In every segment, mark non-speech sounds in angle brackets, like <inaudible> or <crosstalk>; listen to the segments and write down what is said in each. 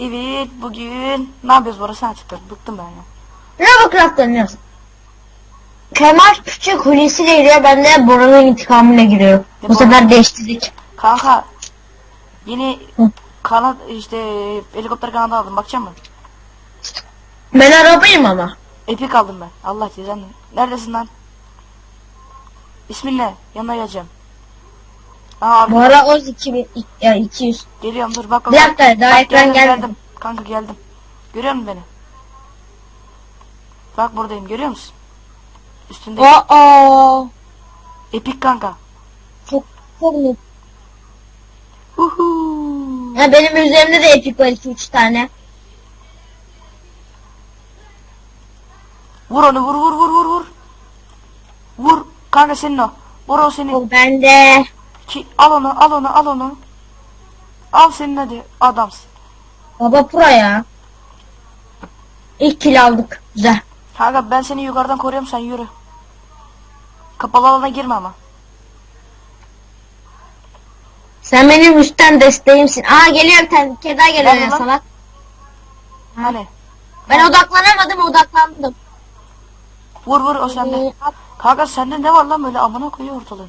evet bugün ne yapıyoruz Bora sen açıkla. Bıktım ben ya. Robocraft oynuyoruz. Kemal Küçük Hulusi ile giriyor. Ben de Bora'nın intikamıyla giriyorum. Ne Bu sefer değiştirdik. Kanka yeni Hı. kanat işte helikopter kanadı aldım bakacak mısın? Ben arabayım ama. Epik aldım ben. Allah cezanı. Neredesin lan? İsmin ne? Yanına geleceğim. Aa abi Bora Oz 2000, ya 200. geliyorum dur bak. Bir dakika, daha Bak, ekran geldim, gelmedi. geldim. Kanka geldim. Görüyor musun beni? Bak buradayım görüyor musun? Üstünde Aa, epik kanka. çok çok net. Uhu. Ya benim üzerimde de epik var 2-3 tane. Vur onu vur vur vur vur vur. Vur. Kanka senin o. Vur o senin. O bende. Ki, al onu al onu al onu. Al senin hadi adamsın. Baba pro ya. İlk kill aldık. Güzel. Kanka ben seni yukarıdan koruyorum sen yürü. Kapalı alana girme ama. Sen benim üstten desteğimsin. Aa geliyor bir tane. Daha geliyor Nerede ya lan? salak. Hani. Ben odaklanamadım odaklandım. Vur vur o sende. Ee, Kanka sende ne var lan böyle amına koyuyor ortalığı.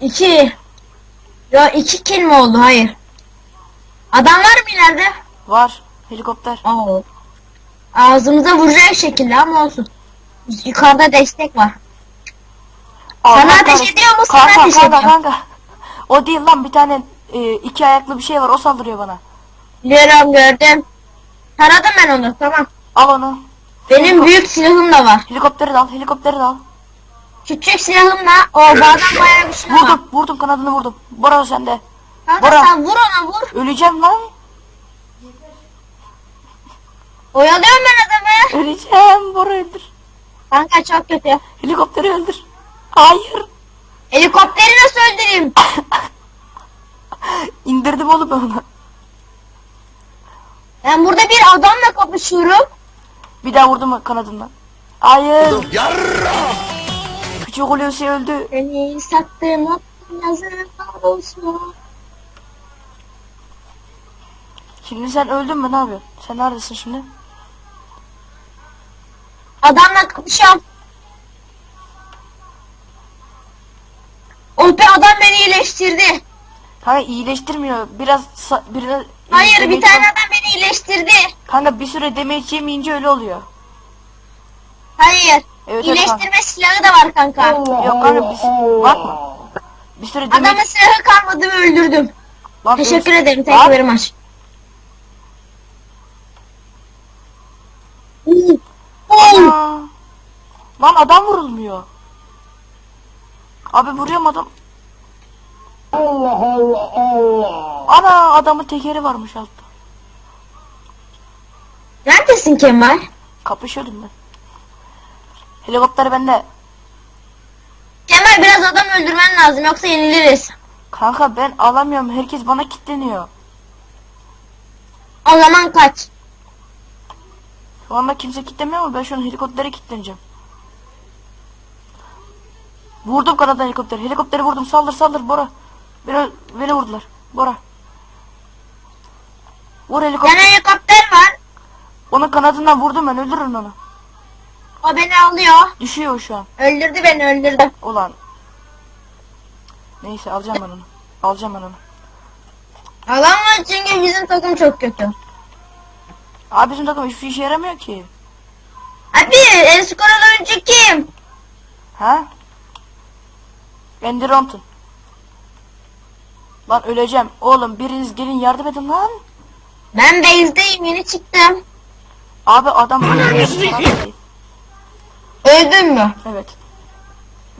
İki. Ya iki kill mi oldu? Hayır. Adam var mı ileride? Var. Helikopter. Oo. Ağzımıza vuracak şekilde ama olsun. Yukarıda destek var. Allah ateş kahretsin. ediyor mu? Sana Kanka ateş kanka ediyor. kanka. O değil lan bir tane e, iki ayaklı bir şey var o saldırıyor bana. Biliyorum gördüm. Taradım ben onu tamam. Al onu. Benim büyük silahım da var. Helikopteri de al helikopteri de al. Küçük silahımla o bağdan bayağı bir silah var. Vurdum vurdum kanadını vurdum. Bora sende. Kanka Bora. sen vur ona vur. Öleceğim lan. Oyalıyorum ben adamı. Öleceğim. Bora öldür. Kanka çok kötü. Helikopteri öldür. Hayır. Helikopteri nasıl öldüreyim? <laughs> İndirdim oğlum onu. Ben burada bir adamla kapışıyorum. Bir daha vurdum kanadından. Hayır. Küçük Hulusi öldü. Seni sattığım o yazılar olsun. Şimdi sen öldün mü ne yapıyorsun? Sen neredesin şimdi? Adamla kapışıyorum. Oh be adam beni iyileştirdi. Kanka iyileştirmiyor. Biraz sa- birine Hayır bir tane adam beni iyileştirdi. Kanka bir süre damage yemeyince öyle oluyor. Hayır. Evet, İyileştirme silahı da var kanka. Yok kanka biz var mı? Bir süre damage... Adamın silahı kalmadı ve öldürdüm. Lan Teşekkür öyle- ederim. Thank you very much. Lan adam vurulmuyor. Abi vuruyorum adam. Ana adamın tekeri varmış altta. Neredesin Kemal? Kapışıyordum ben. Helikopter bende. Kemal biraz adam öldürmen lazım yoksa yeniliriz. Kanka ben alamıyorum. Herkes bana kilitleniyor. O zaman kaç. Şu anda kimse kilitlemiyor ama ben şu an helikoptere kilitleneceğim. Vurdum kanadan helikopteri. Helikopteri vurdum. Saldır saldır Bora. Beni, beni vurdular. Bora. Vur helikopter. helikopter var. Onun kanadından vurdum ben. Öldürürüm onu. O beni alıyor. Düşüyor şu an. Öldürdü beni öldürdü. Ulan. Neyse alacağım ben onu. Alacağım ben onu. Alamaz çünkü bizim takım çok kötü. Abi bizim takım hiçbir işe yaramıyor ki. Abi en skoralı oyuncu kim? Ha? Andy Rompton. Lan öleceğim. Oğlum biriniz gelin yardım edin lan. Ben base'deyim yeni çıktım. Abi adam Öldün mü? Evet.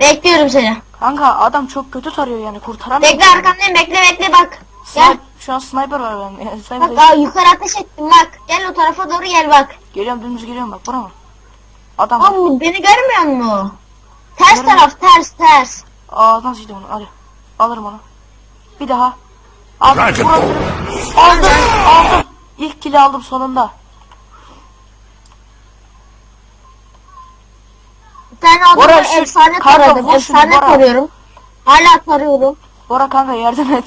Bekliyorum seni. Kanka adam çok kötü tarıyor yani kurtaramıyor. Bekle arkandayım bekle bekle bak. Gel. Şu an sniper var ben. Yani <laughs> sniper Bak aa, yukarı ateş ettim bak. Gel o tarafa doğru gel bak. Geliyorum dümdüz geliyorum bak bura mı? Adam. Oğlum beni görmüyor mu? Ters Görmüyorum. taraf ters ters. Ağzından sıçtım onu hadi. Alırım onu. Bir daha. Aldım. Aldım. Aldım. İlk kili aldım sonunda. Tane adamı Bora, şu- efsane kanka, taradım. vur şunu, Efsane Bora. tarıyorum. Hala tarıyorum. Bora kanka yardım et.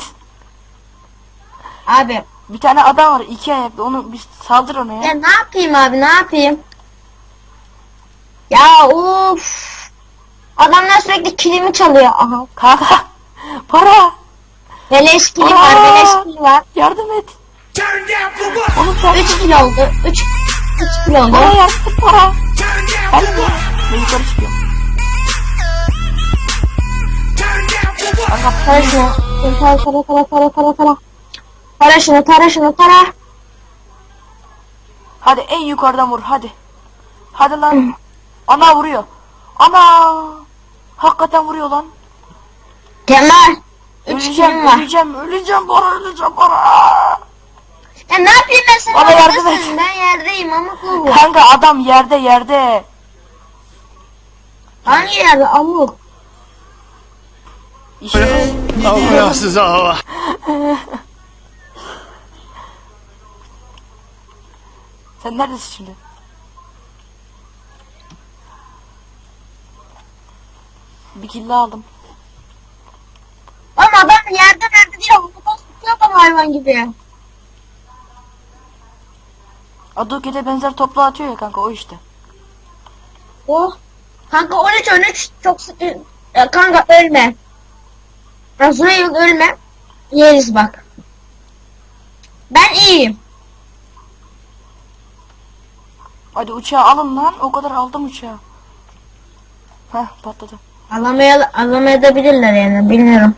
Abi Bir tane adam var iki ayaklı onu bir saldır ona Ya ya. ne yapayım abi ne yapayım? Ya of. Adamlar sürekli kilimi çalıyor. Aha. Kanka <laughs> para Beleş kilim var, Aa! beleş kilim var. yardım et. Turn down for what? Sen 3 kilo oldu. 3 3 kilo oldu. para yardım et para. Turn down Ben for de what? Ben yukarı çıkıyorum. Turn down for what? Kanka Tara şunu. Tara tara tara tara tara tara. Tara şunu, tara şunu, tara. hadi en yukarıdan vur hadi. Hadi lan. Ana vuruyor. Ana. Hakikaten vuruyor lan. Kemal. 3 Öleceğim, var. öleceğim, öleceğim para, öleceğim para. Ya ne yapayım ben sen Bana yardım et. Ben yerdeyim ama bu. Kanka adam yerde yerde. Hangi yerde amuk? İşte Allah size Allah. sen neredesin şimdi? Bir kill daha aldım. Ama adam yerde nerede diye amuka tutuyor bana hayvan gibi. Adoket'e benzer toplu atıyor ya kanka o işte. Oh. Kanka 13 13 çok sıkı. Ya kanka ölme. Razunayıl ölme. Yeriz bak. Ben iyiyim. Hadi uçağı alın lan. O kadar aldım uçağı. Heh patladı. Alamaya, alamayabilirler yani bilmiyorum.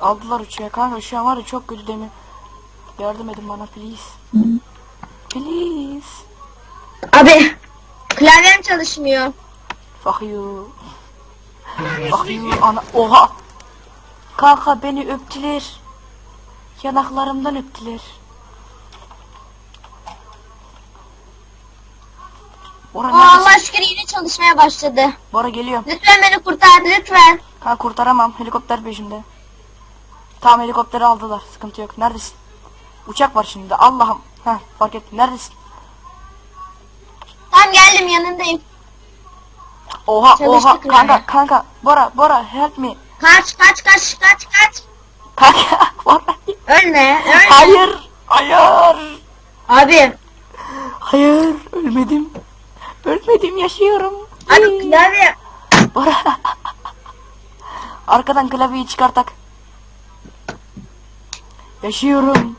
Aldılar uçağı kanka an var ya çok kötü demir. Yardım edin bana please. Please. Abi klavyem çalışmıyor. Fuck you. Ana oha. Kanka beni öptüler. Yanaklarımdan öptüler. Bora neredesin? Allah şükür yine çalışmaya başladı. Bora geliyorum. Lütfen beni kurtar lütfen. Ha kurtaramam. Helikopter peşimde. Tamam helikopteri aldılar. Sıkıntı yok. Neredesin? Uçak var şimdi. Allah'ım. Heh fark ettim. Neredesin? Tam geldim yanındayım. Oha Çalıştık oha. Kanka kanka. Bora Bora help me. Kaç kaç kaç kaç kaç. Kanka. <laughs> Bora. Ölme ölme. Hayır. Hayır. Abi. Hayır. Ölmedim. Ölmedim. Yaşıyorum. Abi klavye. Bora. Arkadan klavyeyi çıkartak. Yaşıyorum.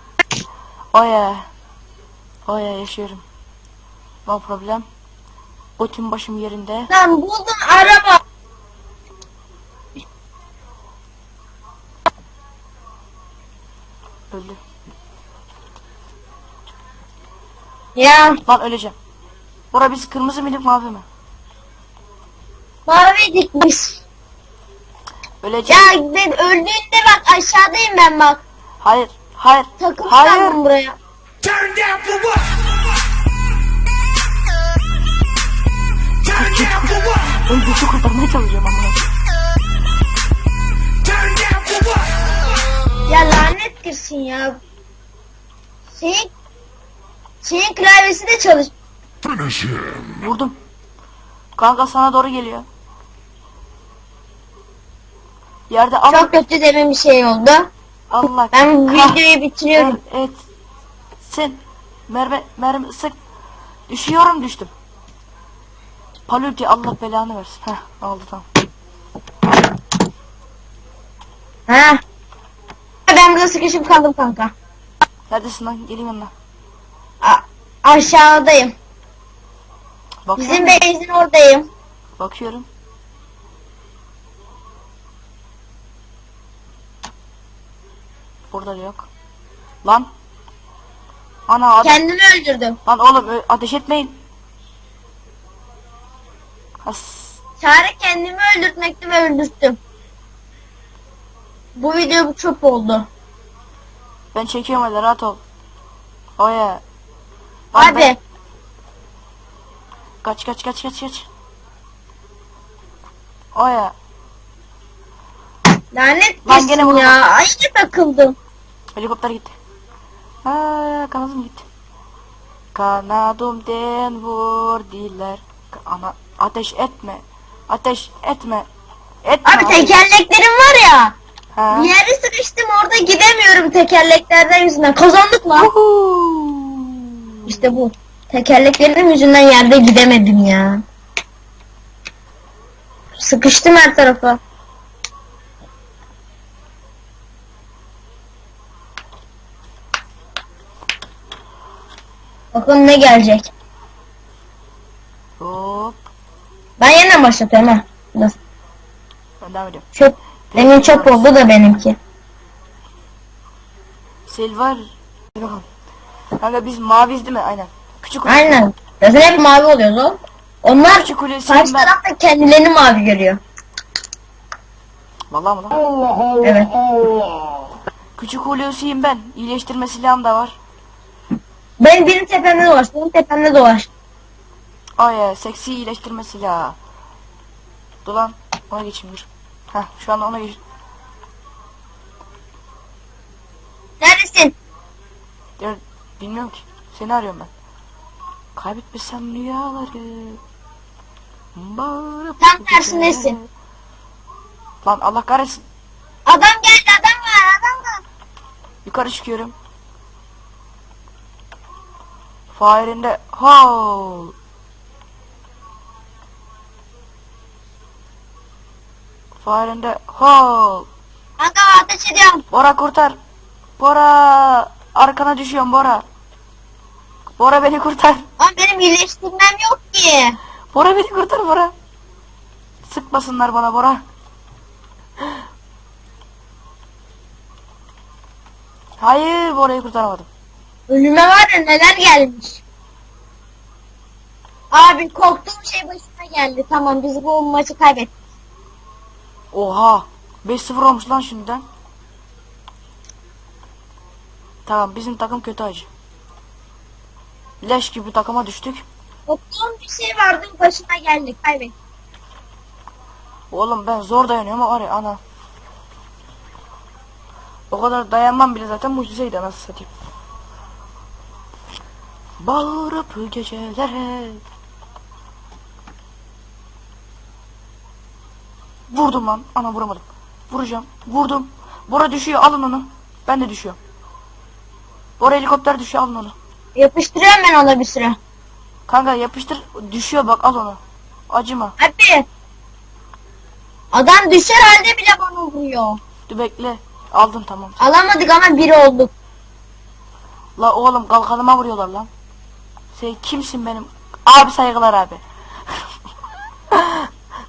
Oya. Oya yaşıyorum. No problem. Botum başım yerinde. Lan buldum araba. Öldü. Ya Lan öleceğim. Bora biz kırmızı mıydık mavi mi? maviydik biz. Öleceğim. Ya ben öldüğünde bak aşağıdayım ben bak. Hayır. Hayır. Takım Hayır. buraya. Turn down for what? Ben gücü kurtarmaya çalışıyorum ama. Ya lanet girsin ya. Senin senin klavyesi de çalış. Vurdum. Kanka sana doğru geliyor. Yerde al. Çok kötü demin bir şey oldu. Allah. Ben kah- videoyu bitiriyorum. Evet. Sen mermi mermi sık. Düşüyorum düştüm. Palüti Allah belanı versin. Heh aldı tamam. Ha. Ben burada sıkışıp kaldım kanka. Neredesin lan? Gelin yanına. A- aşağıdayım. Bakıyorum. Bizim benzin oradayım. Bakıyorum. Burada da yok. Lan. Ana adam. Kendimi öldürdüm. Lan oğlum ateş etmeyin. Has. Çare kendimi öldürtmekti ve öldürttüm. Bu video bu çöp oldu. Ben çekiyorum hadi rahat ol. Oya. Lan Hadi. ben- Kaç kaç kaç kaç kaç. Oya. Lanet Lan gene ya. Aynı takıldım. Helikopter gitti. Aa, kanadım gitti. Kanadımden vurdiler. Ka- Ana ateş etme. Ateş etme. Etme. Abi tekerleklerim var ya. Ha. Bir yere sıkıştım orada gidemiyorum tekerleklerden yüzünden. Kazandık lan. Uhu. İşte bu. Tekerleklerim yüzünden yerde gidemedim ya. Sıkıştım her tarafa. Bakın ne gelecek. Ben yeniden başlatıyorum ha. Dur. Ben devam ediyorum. Çöp. Demin çöp oldu da benimki. Silver. Kanka biz maviz değil mi? Aynen. Küçük kulesi. Aynen. Zaten hep mavi oluyoruz o. Onlar Küçük kulesiyim karşı ben. tarafta kendilerini mavi görüyor. Vallahi mı lan? Evet. Küçük kulesiyim ben. İyileştirme silahım da var. Ben benim tepemde dolaş. Benim tepemde dolaş. Ay seksi iyileştirme silahı. Dur lan. Ona geçeyim dur. Heh şu anda ona geç. Neredesin? Dur, Bilmiyorum ki. Seni arıyorum ben. Kaybetmesem rüyaları. Bağırıp Tam tersindesin. Lan Allah kahretsin. Adam geldi adam var adam var. Yukarı çıkıyorum. Fire'inde hole. Fire'inde hole. Kanka ateş ediyorum. Bora kurtar. Bora arkana düşüyorum Bora. Bora beni kurtar. Ama benim iyileştirmem yok ki. Bora beni kurtar Bora. Sıkmasınlar bana Bora. Hayır Bora'yı kurtaramadım. Önüme var ya neler gelmiş. Abi korktuğum şey başıma geldi. Tamam biz bu maçı kaybettik. Oha. 5-0 olmuş lan şimdiden. Tamam bizim takım kötü acı. Leş gibi takıma düştük. Korktuğum bir şey vardı başıma geldi. Kaybettik. Oğlum ben zor dayanıyorum ama ya ana. O kadar dayanmam bile zaten mucizeydi nasıl satayım. Bağırıp gecelere. Vurdum lan. Ana vuramadım. Vuracağım. Vurdum. Bora düşüyor alın onu. Ben de düşüyorum. Bora helikopter düşüyor alın onu. Yapıştırıyorum ben ona bir süre. Kanka yapıştır. Düşüyor bak al onu. Acıma. Abi. Adam düşer halde bile bana vuruyor. Dur bekle. Aldın tamam. Alamadık ama biri olduk. La oğlum kalkanıma vuruyorlar lan. Sen kimsin benim? Abi saygılar abi.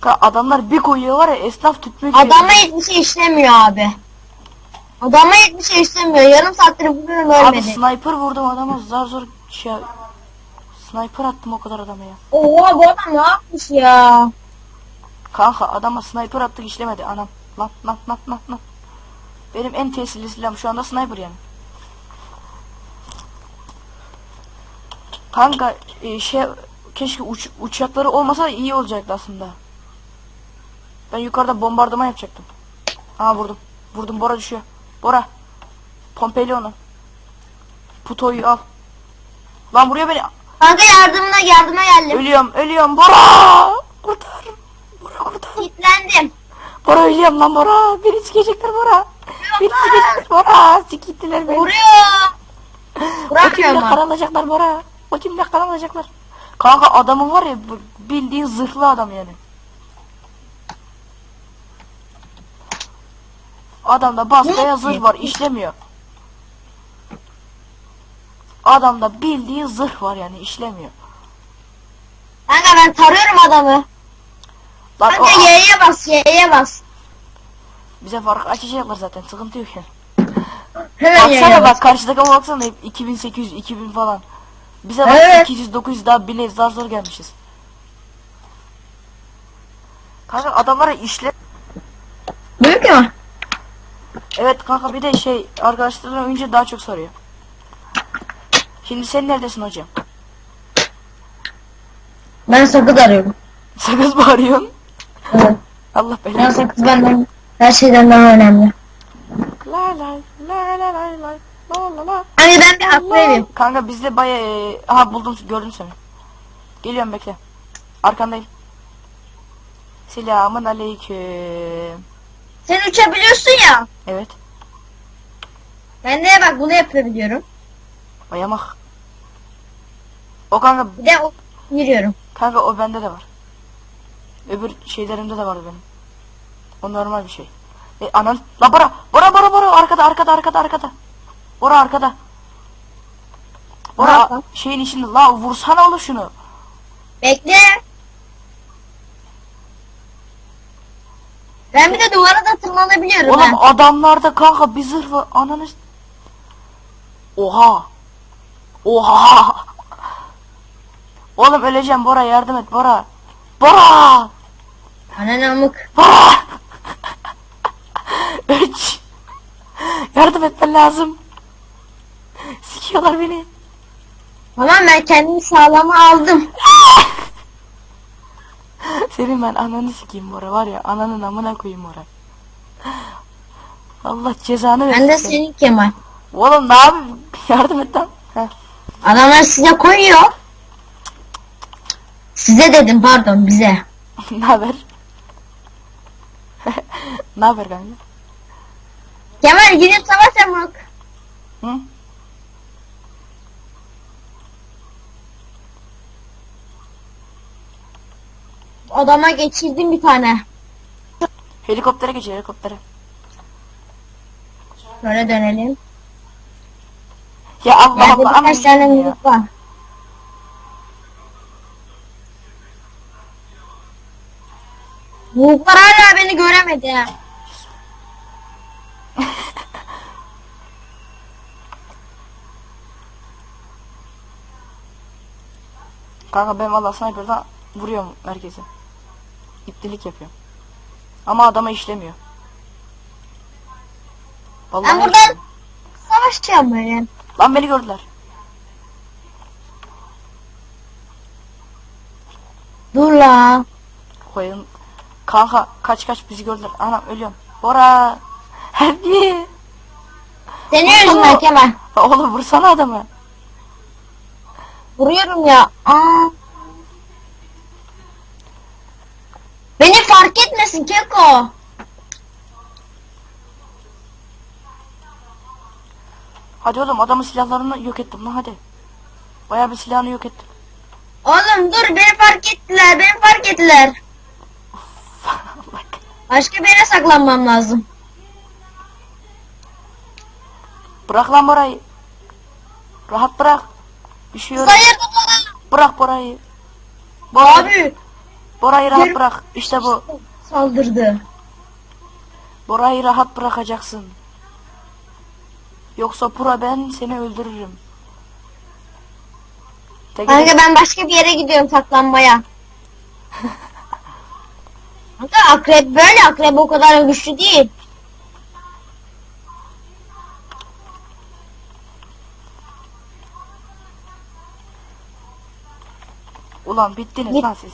Ka- Adamlar bir koyuyor var ya esnaf tutmuyor. ki. Adama hiçbir şey işlemiyor abi. Adama hiçbir şey işlemiyor. Yarım saattir vuruyorum Abi ölmedi. sniper vurdum adama zar zor şey Sniper attım o kadar adama ya. Oha bu adam ne yapmış ya? Kanka adama sniper attık işlemedi anam. Lan lan lan lan lan. Benim en tesirli silahım şu anda sniper yani. Kanka e, şey keşke uç, uçakları olmasa iyi olacaktı aslında. Ben yukarıda bombardıman yapacaktım. Aa vurdum. Vurdum Bora düşüyor. Bora. Pompeli onu. Putoyu al. Lan vuruyor beni. Kanka yardımına yardıma geldim. Ölüyorum ölüyorum Bora. Kurtar. Bora kurtar. Kilitlendim. Bora ölüyorum lan Bora. Beni sikecekler Bora. Beni sikecekler Bora. Sikittiler beni. Vuruyor. O Bırakmıyor timde ama. karalayacaklar Bora. O timde karalayacaklar. Kanka adamın var ya bildiğin zırhlı adam yani. Adamda bastaya Ne? zırh var işlemiyor. Adamda bildiğin zırh var yani işlemiyor. Kanka ben tarıyorum adamı. Lan o, Kanka Y'ye bas Y'ye bas. bize fark açacaklar zaten sıkıntı yok yani. Hemen Y'ye Baksana bas. bak karşıdaki baksana hep 2800 2000 falan. Bize bak Evet. 800 900 daha bile zar zor gelmişiz. Kanka adamlara işle Büyük mü? Evet kanka bir de şey arkadaşlardan önce daha çok soruyor. Şimdi sen neredesin hocam? Ben sakız arıyorum. Sakız mı arıyorsun? Evet. Allah belanı. Ben sakız benden her şeyden daha önemli. La la la la la la. Hani ben bir atlayayım. Kanka bizde baya e, aha buldum gördüm seni. Geliyorum bekle. Arkandayım. Selamun aleyküm. Sen uçabiliyorsun ya. Evet. Ben de bak bunu yapabiliyorum. Bayamak. O kanka Bir de o yürüyorum. kanka o bende de var. Öbür şeylerimde de vardı benim. O normal bir şey. E anan la Bora Bora Bora Bora arkada arkada arkada arkada. Bora arkada. Bora yapalım? şeyin içinde la vursana oğlum şunu. Bekle. Ben bir de duvara da tırmanabiliyorum Oğlum ha. adamlarda kanka bir zırh var. Ananı Oha. Oha. Oğlum öleceğim Bora yardım et Bora. Bora. Ana namık. Bora. <laughs> Üç. Yardım etmen lazım. Sikiyorlar beni. Tamam ben kendimi sağlama aldım. Senin ben ananı sikeyim Bora var ya ananın amına koyayım Bora. Allah cezanı versin. Ben de seni. senin Kemal. Oğlum ne yapayım? Yardım et lan. Heh. Adamlar size koyuyor. Size dedim pardon bize. <laughs> ne haber? <laughs> ne haber kanka? Kemal gidip savaş yamuk. Hı? Adama geçirdim bir tane. Helikoptere geç helikoptere. Şöyle dönelim. Ya Allah Yerde Allah. birkaç tane ya. minik var. Muhtar hala beni göremedi. ha. <laughs> Kanka ben valla sniper'dan vuruyorum herkese. İptilik yapıyorum. Ama adama işlemiyor. Vallahi Ben buradan işlemiyor. savaşacağım böyle. Lan beni gördüler. Dur la. Koyun. Kanka kaç kaç bizi gördüler. Anam ölüyorum. Bora. Me. Senin yüzünden Kemal. Oğlum vursana adamı. Vuruyorum ya. Aa. Beni fark etmesin Keko. Hadi oğlum adamın silahlarını yok ettim lan hadi. Bayağı bir silahını yok ettim. Oğlum dur beni fark ettiler. Beni fark ettiler. Başka bir yere saklanmam lazım. Bırak lan Bora'yı. Rahat bırak. Üşüyorum. Hayır baba. Bırak Bora'yı. Bora, Abi. Bora'yı rahat Yürü. bırak. İşte bu. Saldırdı. Bora'yı rahat bırakacaksın. Yoksa Pura ben seni öldürürüm. Tek Kanka ben başka bir yere gidiyorum saklanmaya. <laughs> Kanka akrep böyle akrep o kadar güçlü değil. Ulan bittiniz Git. lan siz.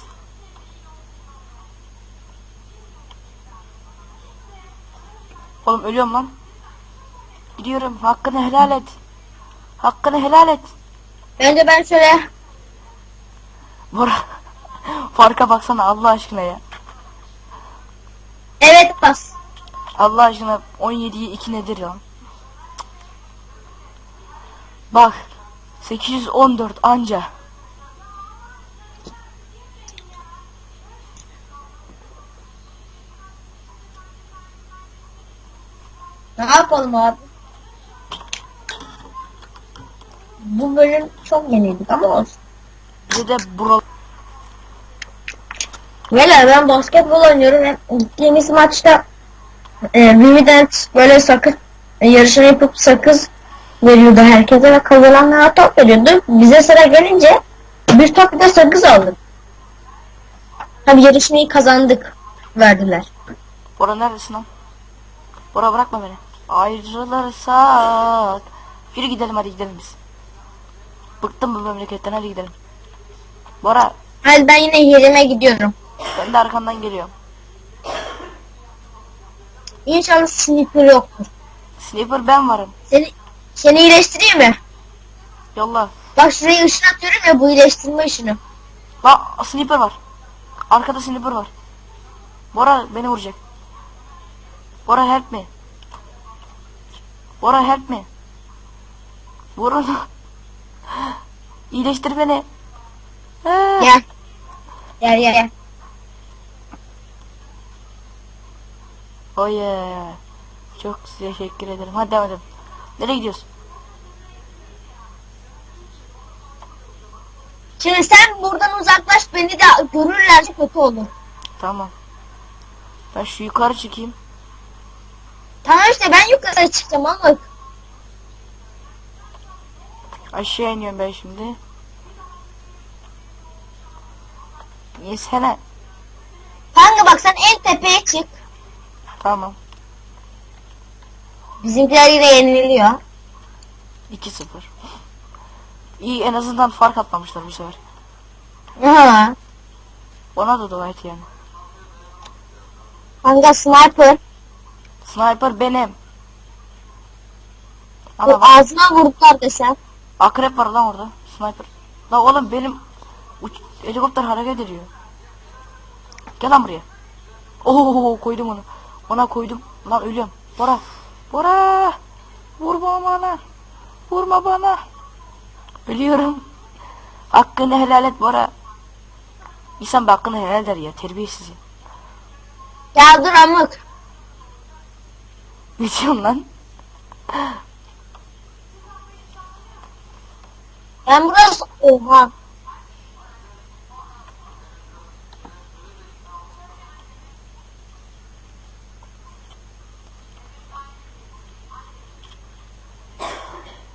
Oğlum ölüyorum lan. Gidiyorum. Hakkını helal et. Hakkını helal et. Bence ben şöyle Bora. <laughs> Farka baksana Allah aşkına ya. evet bas. Allah aşkına 17'yi 2 nedir ya? Bak. 814 anca. Ne yapalım abi? Bu bölüm çok yeniydik ama olsun. Bir de buralar Valla ben basketbol oynuyorum. Hem Gittiğimiz maçta e, Vivident böyle sakız e, yarışını yapıp sakız veriyordu herkese ve kazananlara top veriyordu. Bize sıra gelince bir top bir de sakız aldık. Tabi yarışmayı kazandık verdiler. Bora neredesin lan? Bora bırakma beni. Ayrılırsak. Yürü gidelim hadi gidelim biz. Bıktım bu memleketten hadi gidelim. Bora Hadi ben yine yerime gidiyorum. ben de arkandan geliyorum. İnşallah sniper yoktur. Sniper ben varım. Seni, seni iyileştireyim mi? Yolla. Bak şuraya ışın atıyorum ya bu iyileştirme ışını. La sniper var. Arkada sniper var. Bora beni vuracak. Bora help me. Bora help me. Bora. İyileştir beni. Ah. Gel. Gel gel gel. Oh yeah. Çok teşekkür ederim. Hadi devam edelim. Nereye gidiyoruz? Şimdi sen buradan uzaklaş beni de görürlerse kötü olur. Tamam. Ben şu yukarı çıkayım. Tamam işte ben yukarı çıkacağım ama Aşağı iniyorum ben şimdi. Yesene. kanka bak sen en tepeye çık. Tamam. Bizimkiler yine yeniliyor. 2-0. İyi en azından fark atmamışlar bu sefer. Aha. Ona da dua et yani. Kanka sniper. Sniper benim. Bu Ama bak, ağzına vurdular desem. akrep var lan orada. Sniper. La oğlum benim uç- helikopter hareket ediyor. Gel lan buraya. Oo koydum onu. Ona koydum. Lan ölüyorum. Bora. Bora. Vurma bana. Vurma bana. Ölüyorum. Hakkını helal et Bora. İnsan bir hakkını helal der ya. Terbiyesiz ya. Ya dur amık. Ne diyorsun lan? Ben burası oha.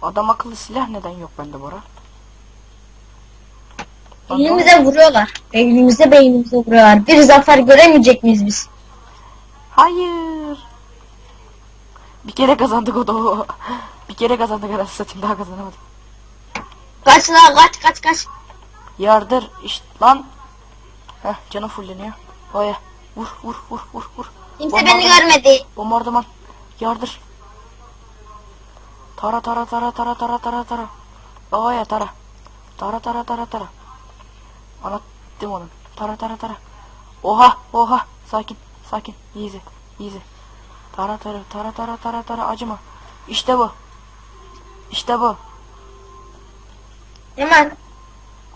Adam akıllı silah neden yok bende Bora? Beynimize vuruyorlar. Beynimize beynimize vuruyorlar. Bir zafer göremeyecek miyiz biz? Hayır. Bir kere kazandık o da o. Bir kere kazandık arası satayım daha kazanamadım. Kaç lan kaç kaç kaç. Yardır işte lan. Heh canım fulleniyor. Oya. Vur vur vur vur vur. Kimse Bombardıman. beni görmedi. Bombardıman. Yardır. Tara tara tara tara tara tara tara. Oya tara. Tara tara tara tara. Anlattım onu. Tara tara tara. Oha oha. Sakin sakin. Easy easy. Tara tara tara tara tara tara acıma. İşte bu. İşte bu. Hemen.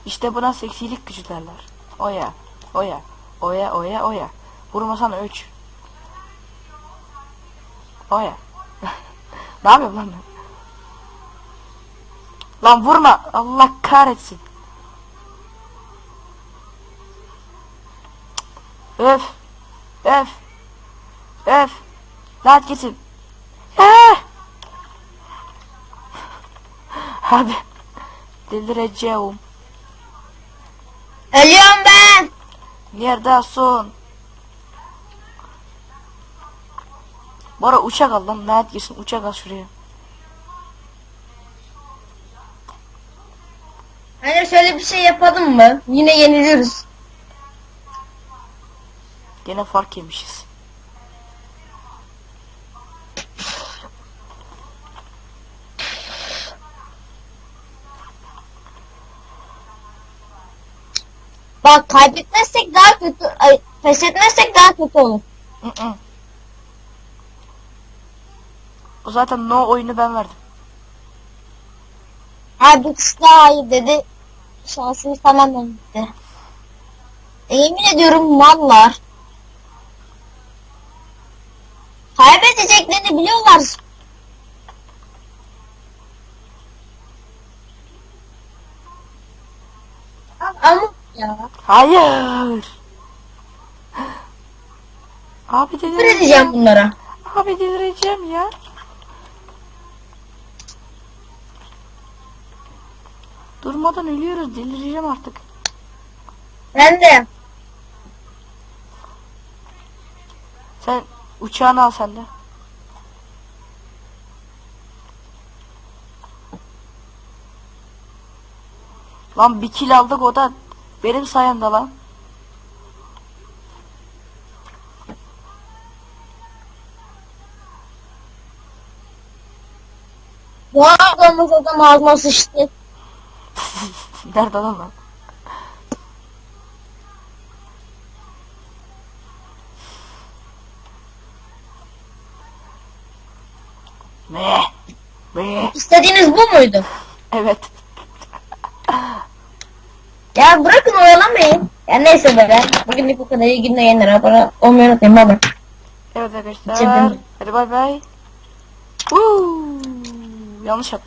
İşte buna seksilik gücü derler. Oya, oya, oya, oya, oya. Vurmasana üç. Oya. <laughs> ne yapıyorum lan ben? Lan vurma. Allah kahretsin. Öf. Öf. Öf. Lanet gitsin. Eh! Abi. Delireceğim. Ölüyorum ben. Neredesin? Bora uçak al lan. Lanet girsin. Uçak al şuraya. Hani şöyle bir şey yapalım mı? Yine yeniliyoruz. Gene fark yemişiz. Bak kaybetmezsek daha kötü, ay, pes etmezsek daha kötü olur. Hı zaten no oyunu ben verdim. Abi kız daha hayır dedi. Şansımız tamamen gitti. E, yemin ediyorum mallar. Kaybedeceklerini biliyorlar. Ama ya. Hayır. Abi delireceğim. edeceğim bunlara. Abi delireceğim ya. Durmadan ölüyoruz. Delireceğim artık. Ben de. Sen uçağını al sen de. Lan bir kill aldık o da benim sayemde lan. Bu adamız adam ağzıma sıçtı. <laughs> Nerede lan lan? Ne? Ne? İstediğiniz bu muydu? Evet. Ya bırakın oyalamayın. Ya neyse böyle. Bugünlük bu kadar. İyi günler yayınlar. Abone olmayı unutmayın. Bye bye. Evet arkadaşlar. Hadi bay bay. Woo! Yanlış yaptım.